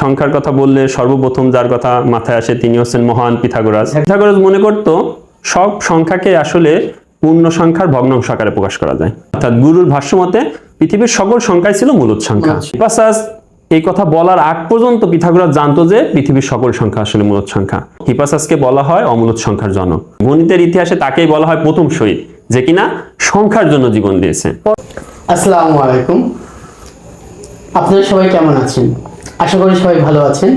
সংখ্যার কথা বললে সর্বপ্রথম যার কথা মাথায় আসে তিনি হচ্ছেন মহান পিথাগোরাস। পিথাগোরাস মনে করত সব সংখ্যাকে আসলে পূর্ণ সংখ্যার ভগ্নাংশ আকারে প্রকাশ করা যায়। অর্থাৎ গুরুর ভাষ্য মতে পৃথিবীর সকল সংখ্যাই ছিল মূলত সংখ্যা। হিপাসাস এই কথা বলার আগ পর্যন্ত পিথাগোরাস জানতো যে পৃথিবীর সকল সংখ্যা আসলে মূলত সংখ্যা। হিপাসাসকে বলা হয় অমূলত সংখ্যার জনক। গণিতের ইতিহাসে তাকেই বলা হয় প্রথম শহীদ যে কিনা সংখ্যার জন্য জীবন দিয়েছে। আসসালামু আলাইকুম। আপনারা সবাই কেমন আছেন? আশা করি সবাই ভালো আছেন।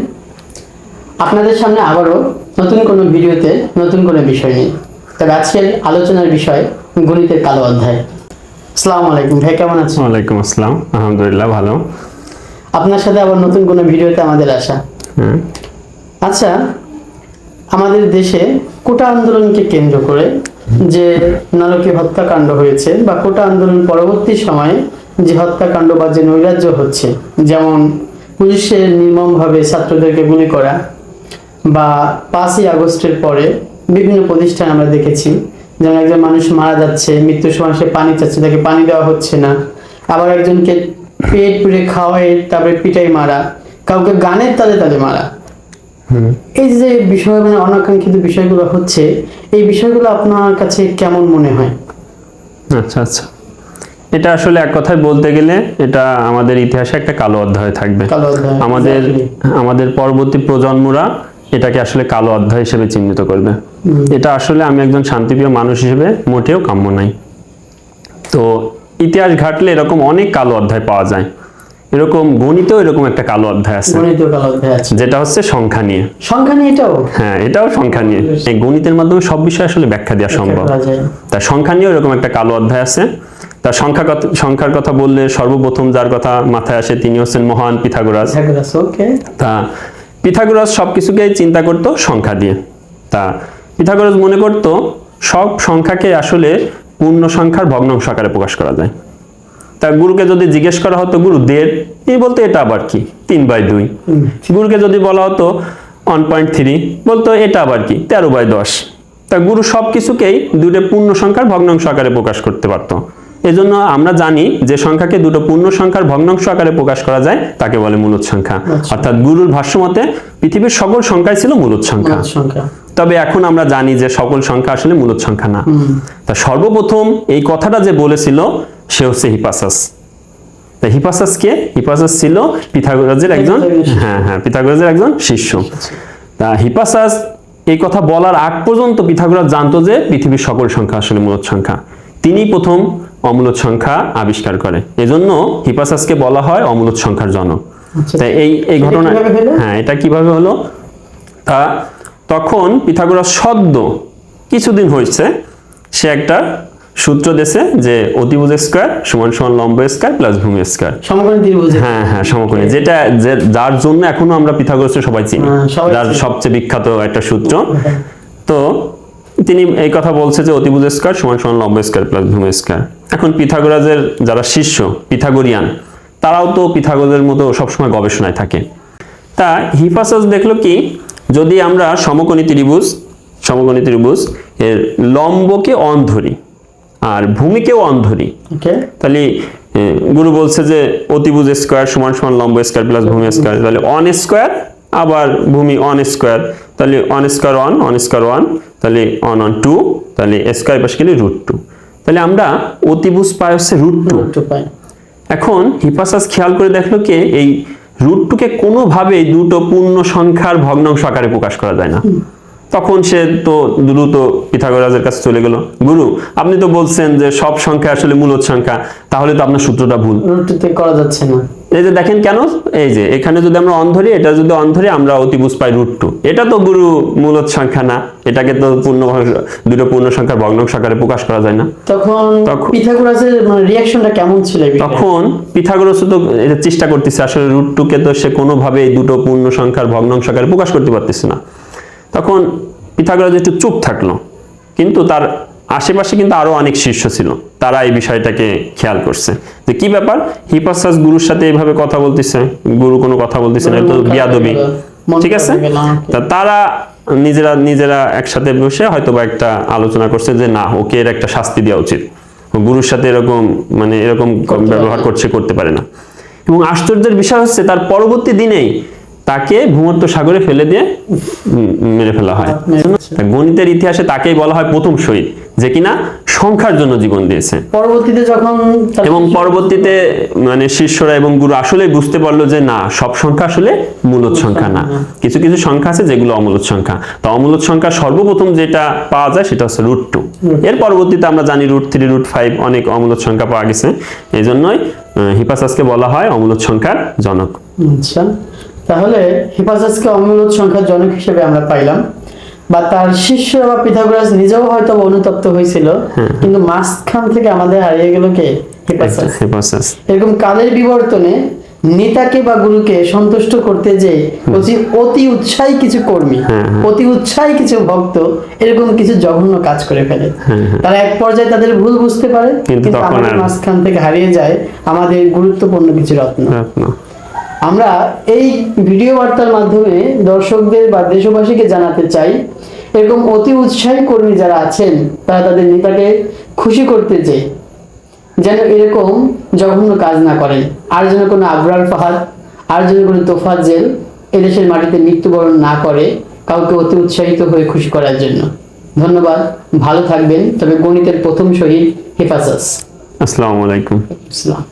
আপনাদের সামনে আবারও নতুন কোনো ভিডিওতে নতুন কোনো বিষয় নেই তবে আজকের আলোচনার বিষয় গণিতের কালো অধ্যায়। আসসালামু আলাইকুম ভাই কেমন আছেন? ওয়ালাইকুম আসসালাম আলহামদুলিল্লাহ ভালো। আপনার সাথে আবার নতুন কোনো ভিডিওতে আমাদের আসা। হ্যাঁ। আচ্ছা আমাদের দেশে কোটা আন্দোলনকে কেন্দ্র করে যে নারকীয় হত্যাকাণ্ড হয়েছে বা কোটা আন্দোলন পরবর্তী সময়ে যে হত্যাকাণ্ড বা যে নৈরাজ্য হচ্ছে যেমন পুলিশের নির্মমভাবে ছাত্রদেরকে গুলি করা বা পাঁচই আগস্টের পরে বিভিন্ন প্রতিষ্ঠান আমরা দেখেছি যেমন একজন মানুষ মারা যাচ্ছে মৃত্যুর সময় সে পানি চাচ্ছে তাকে পানি দেওয়া হচ্ছে না। আবার একজনকে পেট পুড়ে খাওয়াই তারপরে পিটাই মারা। কাউকে গানের তালে তালে মারা। এই যে বিষয় মানে অনাকাঙ্ক্ষিত বিষয়গুলো হচ্ছে এই বিষয়গুলো আপনার কাছে কেমন মনে হয়? আচ্ছা আচ্ছা। এটা আসলে এক কথায় বলতে গেলে এটা আমাদের ইতিহাসে একটা কালো অধ্যায় থাকবে। আমাদের আমাদের পরবর্তী প্রজন্মরা এটাকে আসলে কালো অধ্যায় হিসেবে চিহ্নিত করবে। এটা আসলে আমি একজন শান্তিপ্রিয় মানুষ হিসেবে মোটেও কাম্য নাই। তো ইতিহাস ঘাটলে এরকম অনেক কালো অধ্যায় পাওয়া যায়। এরকম গণিতেও এরকম একটা কালো অধ্যায় আছে। যেটা হচ্ছে সংখ্যা নিয়ে। সংখ্যা নিয়ে এটাও? হ্যাঁ এটাও সংখ্যা নিয়ে। এই গণিতের মাধ্যমে সব বিষয় আসলে ব্যাখ্যা দেওয়া সম্ভব। তার সংখ্যা নিয়েও এরকম একটা কালো অধ্যায় আছে। তার সংখ্যা সংখ্যার কথা বললে সর্বপ্রথম যার কথা মাথায় আসে তিনি হচ্ছেন মহান পিথাগোরাস। তা পিথাগোরাস সবকিছুকে চিন্তা করত সংখ্যা দিয়ে। তা পিথাগোরাস মনে করত সব সংখ্যাকে আসলে পূর্ণ সংখ্যার ভগ্নাংশ আকারে প্রকাশ করা যায়। তা গুরুকে যদি জিজ্ঞেস করা হতো গুরু দেড়? তিনি বলতো এটা আবার কি? তিন বাই দুই। গুরুকে যদি বলা হতো ওয়ান পয়েন্ট থ্রি বলতো এটা আবার কি? তেরো বাই দশ। তা গুরু সব কিছুকেই দুটো পূর্ণ সংখ্যার ভগ্নাংশ আকারে প্রকাশ করতে পারতো। এজন্য আমরা জানি যে সংখ্যাকে দুটো পূর্ণ সংখ্যার ভগ্নাংশ আকারে প্রকাশ করা যায় তাকে বলে মূলত সংখ্যা। অর্থাৎ গুরুর ভাষ্যমতে পৃথিবীর সকল সংখ্যাই ছিল মূলত সংখ্যা। তবে এখন আমরা জানি যে সকল সংখ্যা আসলে মূলত সংখ্যা না। তা সর্বপ্রথম এই কথাটা যে বলেছিল সে হচ্ছে হিপাসাস। তা হিপাসাস কে? হিপাসাস ছিল পিথাগোরাসের একজন হ্যাঁ হ্যাঁ পিথাগোরাসের একজন শিষ্য। তা হিপাসাস এই কথা বলার আগ পর্যন্ত পিথাগোরাস জানতো যে পৃথিবীর সকল সংখ্যা আসলে মূলত সংখ্যা। তিনি প্রথম অমূলত সংখ্যা আবিষ্কার করে। এজন্য হিপাসাসকে বলা হয় অমূলত সংখ্যার জনক। আচ্ছা। তাই এই এই ঘটনা হ্যাঁ এটা কীভাবে হলো? তা তখন পিথাগোরাস সদ্য কিছুদিন হয়েছে সে একটা সূত্র দেশে যে অতিভুজ স্কোয়ার সমান সমান লম্ব স্কোয়ার প্লাস ভূমি স্কোয়ার। সমকোণী ত্রিভুজ। হ্যাঁ হ্যাঁ সমকোণী। যেটা যে- যার জন্য এখনও আমরা পিথাগোরাসকে সবাই চিনি। হ্যাঁ, যার চিনি। সবচেয়ে বিখ্যাত একটা সূত্র। তো তিনি এই কথা বলছে যে অতিভুজ স্কোয়ার সমান সমান লম্ব স্কোয়ার প্লাস ভূমি স্কোয়ার। এখন পিথাগোরাসের যারা শিষ্য পিথাগোরিয়ান তারাও তো পিথাগোরাসের মতো সবসময় গবেষণায় থাকে। তা হিপাসাস দেখল কি যদি আমরা সমকোণী ত্রিভুজ সমকোণী ত্রিভুজ এর লম্বকে অন ধরি আর ভূমিকেও অন ধরি ওকে। তাহলে গুরু বলছে যে অতিভুজ স্কোয়ার সমান সমান লম্ব স্কোয়ার প্লাস ভূমি স্কোয়ার তাহলে অন স্কোয়ার আবার ভূমি অন স্কোয়ার তাহলে অন স্কোয়ার ওয়ান অন স্কোয়ার ওয়ান তাহলে অন অন টু তাহলে স্কোয়ার পাশে গেলে রুট টু তাহলে আমরা অতিভুজ পাই হচ্ছে রুট টু পাই। এখন হিপাসাস খেয়াল করে দেখল কি এই রুট টুকে কোনোভাবেই দুটো পূর্ণ সংখ্যার ভগ্নাংশ আকারে প্রকাশ করা যায় না। তখন সে তো দ্রুত পিথাগোরাসের কাছে চলে গেল। গুরু আপনি তো বলছেন যে সব সংখ্যা আসলে মূলত সংখ্যা তাহলে তো আপনার সূত্রটা ভুল। করা যাচ্ছে না। এই যে দেখেন কেন? এই যে এখানে যদি আমরা অন ধরি এটা যদি অন ধরি আমরা অতিভুজ পাই রুট টু। এটা তো গুরু মূলত সংখ্যা না। এটাকে তো পূর্ণ দুটো পূর্ণ সংখ্যার ভগ্নাংশ আকারে প্রকাশ করা যায় না। তখন পিথাগোরাসের মানে রিয়াকশনটা কেমন ছিল তখন পিথাগোরাস তো এটা চেষ্টা করতেছে আসলে রুট টুকে তো সে কোনোভাবে এই দুটো পূর্ণ সংখ্যার ভগ্নাংশ আকারে প্রকাশ করতে পারতেছে না। তখন পিথাগোরাস একটু চুপ থাকল। কিন্তু তার আশেপাশে কিন্তু আরও অনেক শিষ্য ছিল। তারা এই বিষয়টাকে খেয়াল করছে। যে কি ব্যাপার? হিপাসাস গুরুর সাথে এইভাবে কথা বলতেছে? গুরু কোনো কথা বলতেছে না তো বিয়াদবি। ঠিক আছে. তা তারা নিজেরা নিজেরা একসাথে বসে হয়তো বা একটা আলোচনা করছে যে না ওকে এর একটা শাস্তি দেওয়া উচিত। গুরুর সাথে এরকম মানে এরকম ব্যবহার করছে করতে পারে না। এবং আশ্চর্যের বিষয় হচ্ছে তার পরবর্তী দিনেই তাকে ভূমধ্য সাগরে ফেলে দিয়ে মেরে ফেলা হয়। গণিতের ইতিহাসে তাকেই বলা হয় প্রথম শহীদ যে কিনা সংখ্যার জন্য জীবন দিয়েছে। পরবর্তীতে যখন এবং পরবর্তীতে মানে শিষ্যরা এবং গুরু আসলে বুঝতে পারল যে না সব সংখ্যা আসলে মূলত সংখ্যা না। কিছু কিছু সংখ্যা আছে যেগুলো অমূলত সংখ্যা। তো অমূলত সংখ্যা সর্বপ্রথম যেটা পাওয়া যায় সেটা হচ্ছে রুট টু। এর পরবর্তীতে আমরা জানি রুট থ্রি রুট ফাইভ অনেক অমূলত সংখ্যা পাওয়া গেছে। এই জন্যই হিপাসাসকে বলা হয় অমূলত সংখ্যার জনক। আচ্ছা। তাহলে হিপাসাসকে অমূলত সংখ্যার জনক হিসেবে আমরা পাইলাম। বা তার শিষ্য বা পিথাগোরাস নিজেও হয়তো অনুতপ্ত হয়েছিল কিন্তু মাঝখান থেকে আমাদের হারিয়ে গেল কে? হিপাসাস এরকম কালের বিবর্তনে নেতাকে বা গুরুকে সন্তুষ্ট করতে যে অতি অতি উৎসাহী কিছু কর্মী অতি উৎসাহী কিছু ভক্ত এরকম কিছু জঘন্য কাজ করে ফেলে। তারা এক পর্যায়ে তাদের ভুল বুঝতে পারে কিন্তু আমাদের মাঝখান থেকে হারিয়ে যায় আমাদের গুরুত্বপূর্ণ কিছু রত্ন। আমরা এই ভিডিও বার্তার মাধ্যমে দর্শকদের বা দেশবাসীকে জানাতে চাই এরকম অতি উৎসাহী কর্মী যারা আছেন তারা তাদের নেতাকে খুশি করতে চায় যেন এরকম জঘন্য কাজ না করেন। আর যেন কোনো আবরার ফাহাদ আর যেন কোনো তোফাত জেল এদেশের মাটিতে মৃত্যুবরণ না করে কাউকে অতি উৎসাহিত হয়ে খুশি করার জন্য। ধন্যবাদ ভালো থাকবেন। তবে গণিতের প্রথম শহীদ হেফাজাস আসসালামু আলাইকুম। ইসলাম